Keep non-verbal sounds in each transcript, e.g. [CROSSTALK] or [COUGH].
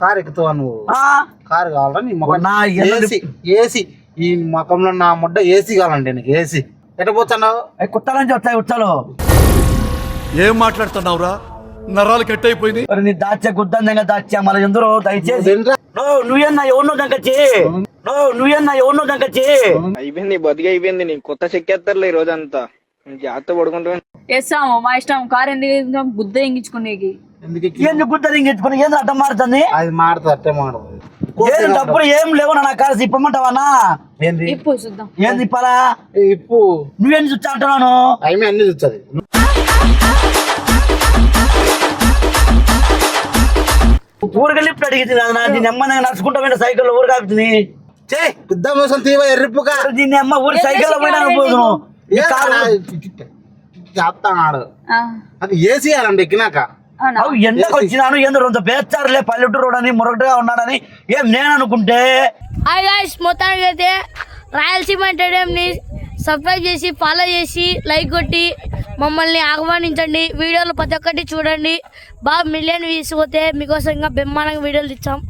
Car ఎక్కుతావా నువ్వు. ఆ? Car కావాలా నీ ముఖం? నా ఏసీ ఏసీ. ఈ ముఖంలో నా ముడ్డ ఏసీ కావాలండి నీకు ఏసీ. ఎట్ట పోతున్నావు? అవి కుట్టాలని చెప్తాయి ఉచ్చాలు ఏం మాట్లాడుతున్నావురా? నరాలు కట్ అయిపోయింది మరి నీ దాచే గుద్దంగా దాచా మన ఎందరో దయచేసి. ఏంట్రా? నో నువ్వేనా ఎవరినో దంకచ్చి నో నువ్వేనా ఎవరినో దంకచ్చి అయిపోయింది బతికి అయిపోయింది నీకు. కొత్త చెక్కేస్తారులే ఈ రోజంతా. నేను జాగ్రత్త పడుకుంటా చేస్తాము మా ఇష్టం. కారు ఎందుకు? గుద్ద ఎంగించుకునేకి? ఎందుకు ఏంది గుద్ద ఇంకెచ్చుకుని ఏంది అడ్డం మారుతుంది అది మాడుతుంది అట్టే ఏం డబ్బులు ఏం లేవు నా కాల్సి ఇప్పమంటావా ఏంది ఇప్పు చూద్దాం ఏంది ఇప్పలా ఇప్పు నువ్వేం చూస్తా అంటున్నాను ఆమె అన్ని చూస్తుంది ఊరికి లిఫ్ట్ అడిగింది నాన్న దీని అమ్మ నేను నడుచుకుంటా పోయిన సైకిల్ ఊరు కాపుతుంది చే పెద్ద మోసం తీవ ఎర్రిప్పుగా దీన్ని అమ్మ ఊరి సైకిల్లో పోయినా పోదును ఈ కారు చెప్తాడు ఆ, అది ఏసీ అనండి ఎక్కినాక? అవు ఎండకు వచ్చినాను? ఎందు రెండు పేర్చారులే పల్లెటూరు అని మురగటగా ఉన్నాడని? ఏం నేను అనుకుంటే హాయ్ గాయ్స్ మొత్తానికి అయితే రాయలసీమ ఎంటర్టైన్మెంట్ని సబ్స్క్రైబ్ చేసి ఫాలో చేసి లైక్ కొట్టి మమ్మల్ని ఆహ్వానించండి. వీడియోలు ప్రతి ఒక్కటి చూడండి. బాగా మిలియన్ వ్యూస్ పోతే మీకోసం ఇంకా బ్రహ్మాండంగా వీడియోలు ఇచ్చాం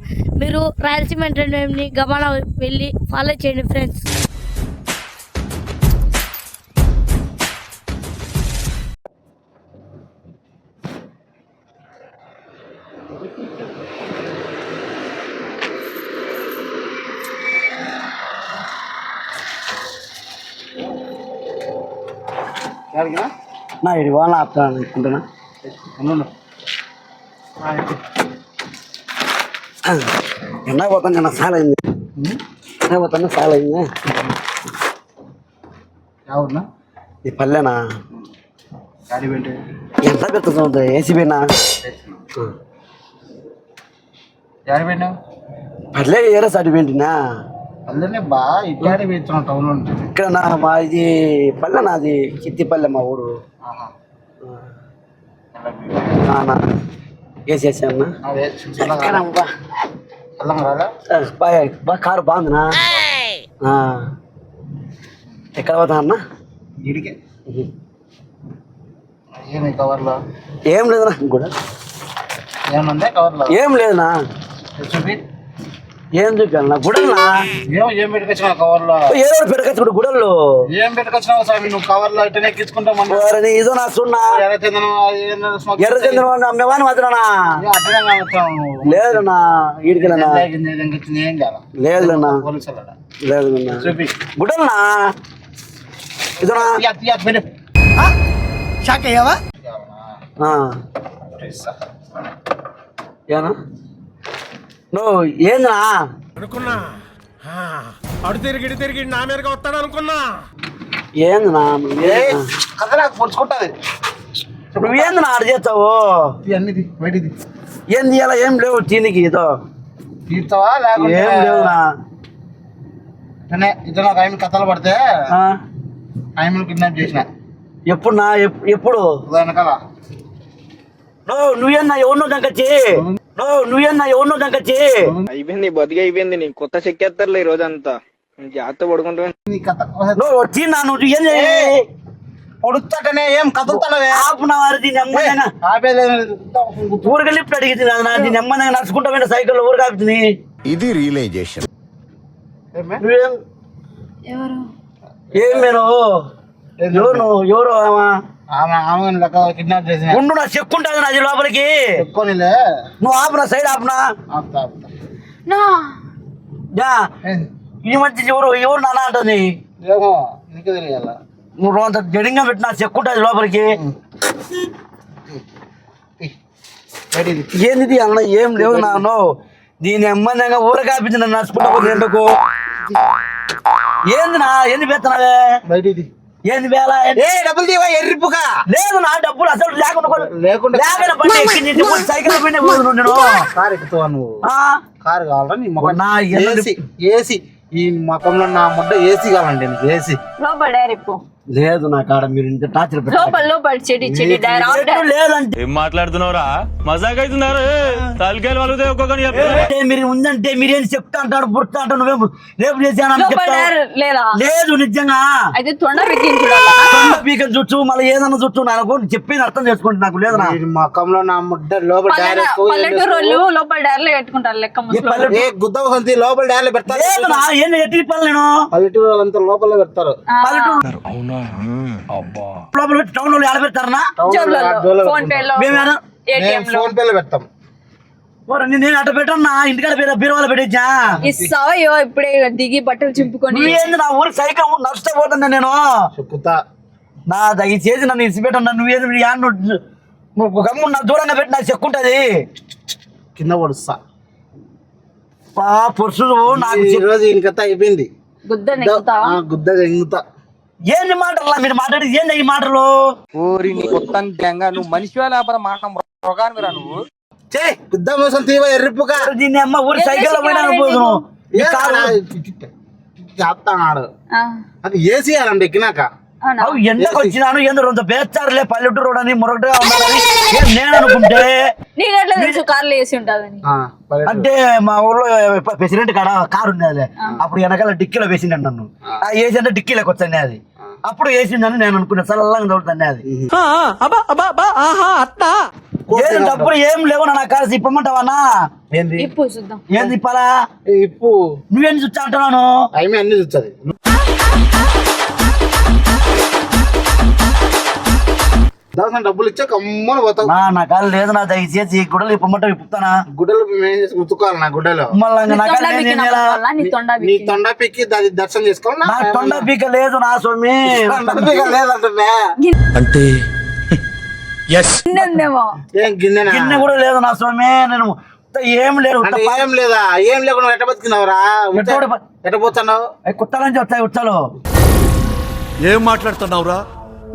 మీరు రాయలసీమ ఎంటర్టైన్మెంట్ని గమన వెళ్ళి ఫాలో చేయండి ఫ్రెండ్స్ నా ఇది ఆపుతాను అనుకుంటున్నా. ఎండ పోతాను నా సాలైంది. ఎండ పోతాను సాలైంది. ఎవరున్నా ఈ పల్లెనా? ఎంత పెడుతుంది ఏసీ పోయినా? గాడి పెట్టినావు పల్లె ఏరే సైడ్ అందులోనే బా ఇట్లాడి పెడుతున్నావు టౌన్ ఉంటుంది ఇక్కడ నా మా ఇది పల్లె నాది చిత్తి పల్లె మా ఊరు. ఆహా. నాన్న వేసేసి అన్న. అదే చల్లగా చల్లగా రాదా బాగా బాగా కారు బాగుందినా. ఎక్కడ పోతా అన్న? ఇడికే. ఏమి కవర్లో? ఏం లేదునా కూడా ఏమన్నా కవర్లో? ఏం లేదునా? చూపి. ఏం చూపాను గుడల్నా ఏం ఏం పెట్టుకొచ్చినావు కవర్లో ఏదో పెరగచ్చు గుడల్లో. ఏం పెట్టుకొచ్చినావు స్వామి? నువ్వు కవర్లో ఇట్టనే ఎక్కించుకుంటావు మన వారిని ఇదో నా సున్నా. ఎర్ర చందనం ఏందో smoke ఎర్ర చంద్రబాబు అమ్మేవాని మాత్రనా ఏ అట్టనే కావచ్చావు నువ్వు. లేదునా ఈడికినా తాగింది, ఏదో ఇంకొచ్చింది ఏం కాదు లేదునా పోలీసులు లేదునా చూపి. గుడల్నా? ఇదోనా? పెట్టు. ఆ. ఏనా నువ్వు ఏందినా అనుకున్నా. ఆ, అడు తిరిగి ఇటు తిరిగి నా మీదగా వస్తాడు అనుకున్నా. ఏందినా కథలాగా పొడుచుకుంటది నువ్వేందినా ఆడ చేస్తావు? ఇవన్నీ బయటిది. ఏంది ఇలా ఏం లేవు దీనికి ఇదో? తీర్చావా లేకుంటే ఏం లేవునా ఇతనే ఇతను ఒక ఆయన కథలు పడితే ఆ? ఆయనను కిడ్నాప్ చేసిన. ఎప్పుడు నా ఎప్- ఎప్పుడు? వెనకాల నో నువ్వేనా ఎవరినో దంకచ్చి? నో నువ్వేనా ఎవరినో దంకచ్చి అయిపోయింది బతికి అయిపోయింది నీకు కొత్త చెక్కేస్తారులే ఈ రోజంతా. జాగ్రత్త పడుకుంటా నీ కథ నువ్వు వచ్చినా నువ్వు ఏంది పొడుస్తాటనే ఏం! కదులుతానవే ఆపున వారి దీని అమ్మాయినా ఊరికి లిఫ్ట్ అడిగింది నాన్న దీని అమ్మాయి నడుచుకుంటా పోయిన సైకిల్ ఊరు కాపుతుంది ఇది రియలైజేషన్. ఎవరు? ఏం నేను ఎవరు నువ్వు? ఎవరు ఉండు నా చెక్కుంటుంది నాది లోపలికి. నువ్వు ఆపునా సైడ్ ఆపునా? నా? ఈ మధ్య ఎవరు ఎవరు నాన్న అంటుంది? ఏమో నీకు తెలియాల? నువ్వు అంత జడింగా పెట్టినా చెక్కుంటుంది లోపలికి. ఏంది అన్న ఏం లేవు నాన్న దీని అమ్మందంగా ఊర కాపించి నన్ను నడుచుకుంటా ఎందుకు ఏంది నా ఏంది పెత్తనావే? బయటిది ఏంది వేళ? ఏ డబ్బులు తీవా ఎర్రిప్పుగా? లేదు నా డబ్బులు అసలు లేకుండా సైకిల్ పైన నేను. కారు ఎక్కుతావా నువ్వు? ఆ? కారు కావాలా నీ ముఖం నా ఎల్లుండి- ఏసీ ఏసీ. ఈ ముఖంలో నా ముడ్డ ఏసీ కావాలండి నీకు ఏసీ. రిప్పు లేదు నా కాడ మీరు ఇంత టార్చర్ లోపల లోపల చెడి చెడి డైరెక్ట్ లేదంటే ఏం మాట్లాడుతున్నావురా? మజాక్ అవుతున్నారా తలకాయలు వాళ్ళు ఒక్కొక్కని అంటే మీరు ఉందంటే మీరేం చెప్తా అంటాడు పుడతా అంటాడు నువ్వేం రేపు చేశాను లేదా? లేదు నిజంగా. అయితే తొండ పీకని చుట్టూ మళ్ళీ ఏదన్నా చుట్టూ నాకు చెప్పింది అర్థం చేసుకుంటే నాకు లేదు నా? ఈ ముఖంలో నా ముడ్డ లోపల పల్లెటూరు లోపల పెట్టుకుంటారు లెక్క ఏ గుద్ద లోపల డైరెక్ట్ పెడతారు. ఎట్టి పల్లెటూరు లోపల పెడతారు. పల్లెటూరు లోపల టౌన్లో ఆడ పెడతారనా ఫోన్ పే లో మేమేనా ఏటీఎం లో ఫోన్ పేలో పెడతాం. ఓరే, నేను- అట్ట పెట్టన్నా ఇంటికాడ పేరు బీరువాలో పెట్టించా ఇస్తావో ఇప్పుడే దిగి బట్టలు చింపుకొని. నువ్వేంది నా ఊరు సైకిల్ నష్టపోతున్నా నేను? నా దయచేసి నన్ను ఇసిపెట్టన్నా నువ్వేది యాడ్ నువ్వు గమ్ము నా దూరంగా పెట్టి నాకు చెక్కుంటది. కింద పడుస్తా. పా పురుషుడు నాకు ఈ చెప్- రోజు ఇంకతా అయిపోయింది. గుద్ద గుద్దగా ఇంగుతా. ఏంది మాటలు మీరు మాట్లాడేది ఏంది ఈ మాటలు? ఓరి నీ కొత్త గంగా నువ్వు మనిషివా లేకపోతే మాట మృగానివిరా నువ్వు? చే గుద్ద మోసం తీవ ఎర్రిప్పుగా? దీన్ని అమ్మ ఊరు సైకిల్లో పోయినా పోదును. ఈ కారు. చెప్తాడు ఆ, అది ఏసీ అండి ఎక్కినాక అవు ఎందుకు వచ్చినాను? ఏందో రెండు పేస్తారులే పల్లెటూరు అని మొరటగా ఉండాలని [LAUGHS] నేను అనుకుంటే నీకు ఎట్లా తెలుసు కార్లు వేసి ఉంటుందని ఆ, పల్లెటూరు. అంటే మా ఊర్లో ప్రెసిడెంట్ కాడ కారు ఉన్నది అప్పుడు వెనకాల డిక్కీలో వేసిండు నన్ను. ఆ. వేసి అంటే డిక్కీలోకి వచ్చాను అది. అప్పుడు వేసిందని నేను అనుకున్నా. చల్లగా తోడుతాను అది. ఏం డబ్బులు ఏం లేవు నా కాదు ఇప్పమంటావన్నా ఏంది? ఇప్పు చూద్దాం. ఏంది ఇప్పలా? ఇప్పు. నువ్వేం చూస్తా అంటున్నాను? అన్ని చూస్తుంది. దాసం డబ్బులు ఇచ్చా కమ్మని పోతావు. నా నా కాదు లేదు నా దయచేసి గుడలు ఇప్పమంటావు ఇప్పుతానా గుడ్డలు మేము చేసి ఉతుకోవాలి నా గుడ్డలో. మళ్ళీ నీ నా తొండ నేను ఎలా నీ తొండ. తొండ పిక్కి దాని దర్శనం చేసుకోవాలి నా తొండ పీక లేదు నా స్వామి. లేదంటున్నా. అంటే ఎస్ గిన్నె ఉందేమో ఏం గిన్నెనా? గిన్నె కూడా లేదు నా స్వామి. నేను ఉత్త ఏం లేదు ఉత్త అంటే ఏం లేదా? ఏం లేకుండా ఎట్ట బతికినావురా? ఎట్ట పోతున్నావు? అవి కుట్టాల నుంచి వస్తాయి ఉత్తలు. ఏం మాట్లాడుతున్నావురా?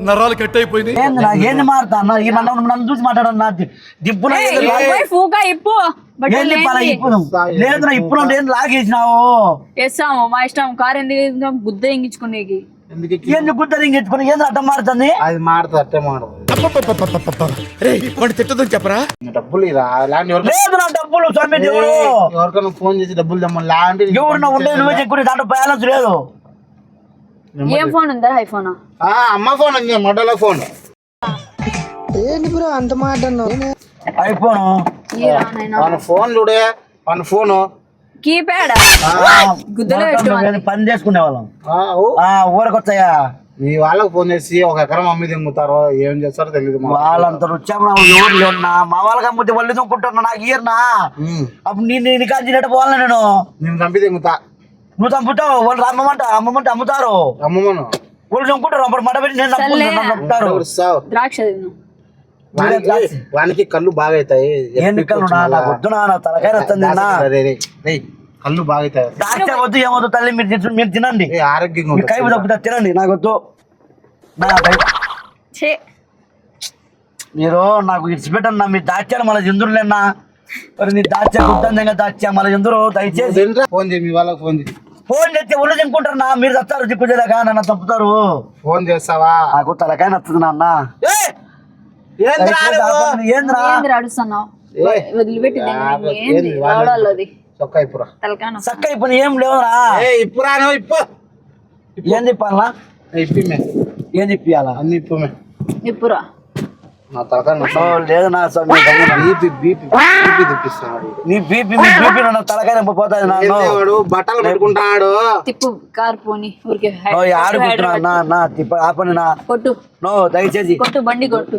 నరాలు కట్ అయిపోయింది ఏంది నా ఏంది మారుతా? అన్న ఈ నన్ను నన్ను చూసి మాట్లాడను నా ది- దిబ్బున ఏయ్, ఏంది లా- పోయి ఫూకా ఇప్పు. బట్టలు ఏంది పలా ఏంది? ఇప్పుడు లేదు నా ఇప్పుడు ఏంది లాగేసినావు. వేస్తాము మా ఇష్టం. కారు ఎందుకు? గుద్ద ఎంగించుకునేకి ఏంది గుద్దలు ఇంకెత్తుకుని ఏంది అడ్డం మారుతుంది? అది మాడదు అట్టే మాడదు రే వాడు తిట్టదని చెప్పరా? డబ్బులు ఎవరికైనా డబ్బులు స్వామి ఫోన్ చేసి డబ్బులు తెమ్మని లాంటి ఎవరు ఉండేది నువ్వే దాంట్లో బ్యాలెన్స్ లేదు. ఏం ఫోన్ ఉందా ఐఫోన్? ఆ, అమ్మ ఫోన్ ఉంది మొడలో ఫోన్. అయిపోను మన ఫోన్ చూడే మన ఫోను. కీప్యాడ్? గుద్దలో పని చేసుకునే వాళ్ళం ఆ, ఓ. ఆ ఊరకొచ్చాయా మీ వాళ్ళకి ఫోన్ చేసి ఒక ఎకరం అమ్మి దింగుతారో ఏం చేస్తారో తెలియదు. వాళ్ళంత రుచాము ఎవరు లేరునా మా వాళ్ళకి అమ్ముతే వాళ్ళు దుంకుంటున్నా నాకు ఇయర్నా. అప్పుడు నీ నీ నికా తినట్టు పోవాలా నేను? నేను చంపి దింగుతా నువ్వు చంపుతావు వాళ్ళు అమ్మమంట అమ్మమంట అమ్ముతారు. అమ్మమ్మను వాళ్ళు చంపుతారు అప్పుడు మడ పెట్టి నేను. నన్ను చంపుతారు ద్రాక్ష తిను. వానికి వానికి కళ్ళు బాగా అవుతాయి ఏం నిక్కలు నా నాకు వద్దు నా నా తలకాయ వస్తుంది కళ్ళు బాగా అవుతాయి డాక్టర్ వద్దు ఏమొద్దు తల్లి మీరు మీరు తినండి. ఏ, ఆరోగ్యంగా మీ కై. తప్పుతా తినండి నాకు వద్దు. మీరు నాకు ఇడిచిపెట్టండి నా మీరు దాచారు మళ్ళీ ఎందురులేనా మరి నీ దాచా గుర్తంగా దాచా మళ్ళీ ఎందురు దయచేసి? ఫోన్ చేయి మీ వాళ్ళకి ఫోన్ చేయి. ఫోన్ చేస్తే ఒళ్ళు తినుకుంటారు నా మీరు చస్తారు దిక్కు చేయలేక నన్ను చంపుతారు ఫోన్ చేస్తావా? నాకు తలకాయ నచ్చుతుంది నాన్న. చొక్కా ఇప్పుడు ఏం లేవురా? ఏ ఇప్పురా ఇప్పు. ఏం చెప్పాలా ఏ, ఇప్పిమే ఏం చెప్పాలా అన్ని ఇప్పుమే. ఇప్పురా? నా తలకాయ లేదు నా స్వామి బీపీ బీపీ బీపీ తెప్పిస్తున్నాడు. నీ బీపీ మీ బీపీ నా తలకాయ నొప్పి పోతుంది నాన్న. ఏంది బట్టలు పెట్టుకుంటాడు. తిప్పు కార్ పోని ఊరికే హై- ఆడుకుంటున్నా నా నా తిప్ప ఆపని నా. కొట్టు. నో దయచేసి. కొట్టు బండి కొట్టు.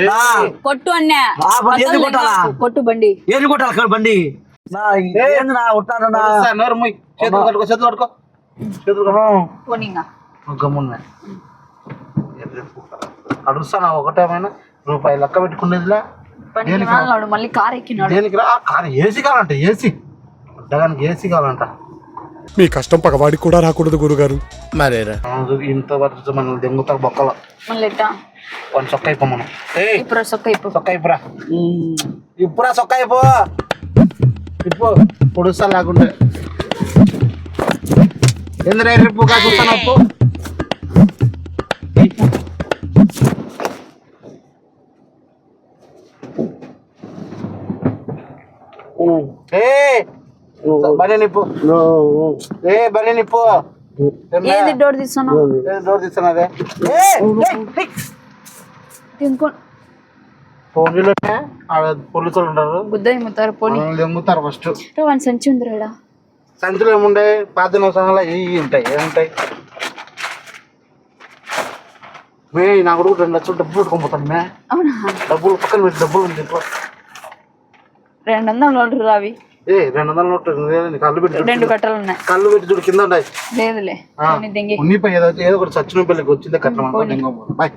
నా. కొట్టు అన్నా ఆ, బండి ఎందుకు కొట్టాలా? కొట్టు బండి. ఏం కొట్టాలి అక్కడ బండి? నా ఏంది నా ఉంటాను నా? నోరు మూయ్. చేతులు కట్టుకో చేతులు కట్టుకో. చేతులు కట్టుకో. పోనీగా గమ్మున్నా. అడుస్తానా ఒకటేమైనా? రూపాయి లెక్క పెట్టుకునేదిలా? మళ్ళీ కార్ ఎక్కినాడు. దేనికి రా? కాదు ఏసీ కావాలంట ఏసీ. అడ్డగానికి ఏసీ కావాలంట. మీ కష్టం పగవాడికి కూడా రాకూడదు గురుగారు. మరేరా? అవును, ఇంత వరకు మనం దెంగుతారు బొక్కల. మళ్ళీ ఎట్టా కొన్ని చొక్క అయిపో మనం. ఏ ఇప్పుడు సొక్క ఇప్పు. చొక్క అయిపోరా ఇప్పురా చొక్క అయిపో ఇప్పు పొడుస్తా లేకుంటే. ఎందుకు రిప్పు కాదు చూస్తాను అప్పు ఏ బని నిప్పు ఏ బని నిప్పు ఏది డోర్ తీస్తున్నావు డోర్ ఆడ పోలీసులు ఉంటారు పోనీ ఫస్ట్ వన్ సంచి ఉంది రేడా సంచులు ఏముండే పాత సంవత్సరాలు ఇవి ఉంటాయి ఏముంటాయి మే నా కొడుకు రెండు లక్షలు డబ్బులు పెట్టుకోపోతాను మే అవునా డబ్బులు పక్కన పెట్టి డబ్బులు ఉంది ఇంట్లో రెండు వందల నోట్లు రావి ఏ రెండు వందల నోట్లు కళ్ళు పెట్టి. రెండు కట్టలు ఉన్నాయి. కళ్ళు పెట్టి చూడు కింద ఉన్నాయి లేదులే ఉన్నిపోయి ఏదో ఏదో ఒకటి సచ్చిన పిల్లకి వచ్చిందే కట్టడం బాయ్.